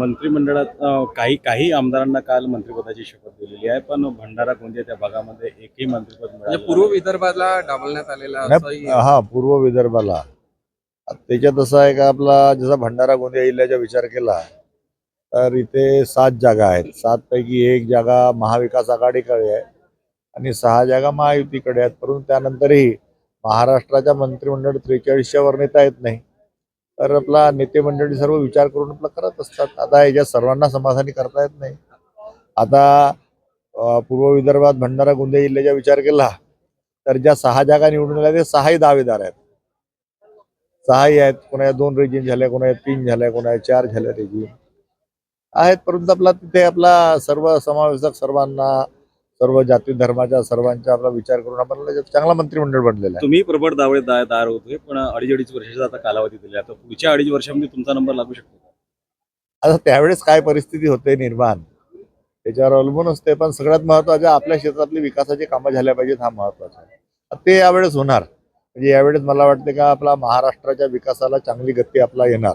मंत्रिमंडळात काही काही आमदारांना काल मंत्रिपदाची शपथ दिलेली आहे पण भंडारा गोंदिया त्या भागामध्ये एकही मंत्रिपद म्हणजे मिळालं पूर्व. विदर्भाला डावलण्यात आलेला हा पूर्व विदर्भाला. त्याच्यात असं आहे का आपला जसा भंडारा गोंदिया जिल्ह्याचा विचार केला तर इथे सात जागा आहेत. सात पैकी एक जागा महाविकास आघाडीकडे आहे आणि सहा जागा महायुतीकडे आहेत. परंतु त्यानंतरही महाराष्ट्राच्या मंत्रिमंडळ त्रेचाळीसच्या वर नेता येत नाही. तर आपला नेते मंडळी सर्व विचार करून आपला करत असतात. आता याच्यात सर्वांना समाधानी करता येत नाही. आता पूर्व विदर्भात भंडारा गोंदिया जिल्ह्याचा विचार केला तर ज्या सहा जागा निवडून आल्या ते सहाही दावेदार आहेत. सहाही आहेत. कोणाच्या दोन रेजिन झाल्या कोणाच्या तीन झाल्या कोणाच्या चार झाल्या रेजिन आहेत परंतु आपला तिथे आपला सर्व समावेशक सर्वांना सर्व जाती धर्माच्या सर्वांचा आपला विचार करून आपण चांगला मंत्रिमंडळ बनलेला आहे. तुम्ही प्रबळ दावे दार होते पण अडीच अडीच वर्षाचा आता कालावधी दिला आता पुढच्या अडीच वर्षामध्ये तुमचा नंबर लागू शकतो? आता त्यावेळेस काय परिस्थिती होते निर्माण त्याच्यावर अवलंबून असते पण सगळ्यात महत्वाचं आपल्या क्षेत्रातली विकासाची कामं झाल्या पाहिजेत हा महत्त्वाचा आहे. ते यावेळेस होणार. म्हणजे यावेळेस मला वाटते का आपला महाराष्ट्राच्या विकासाला चांगली गती आपला येणार.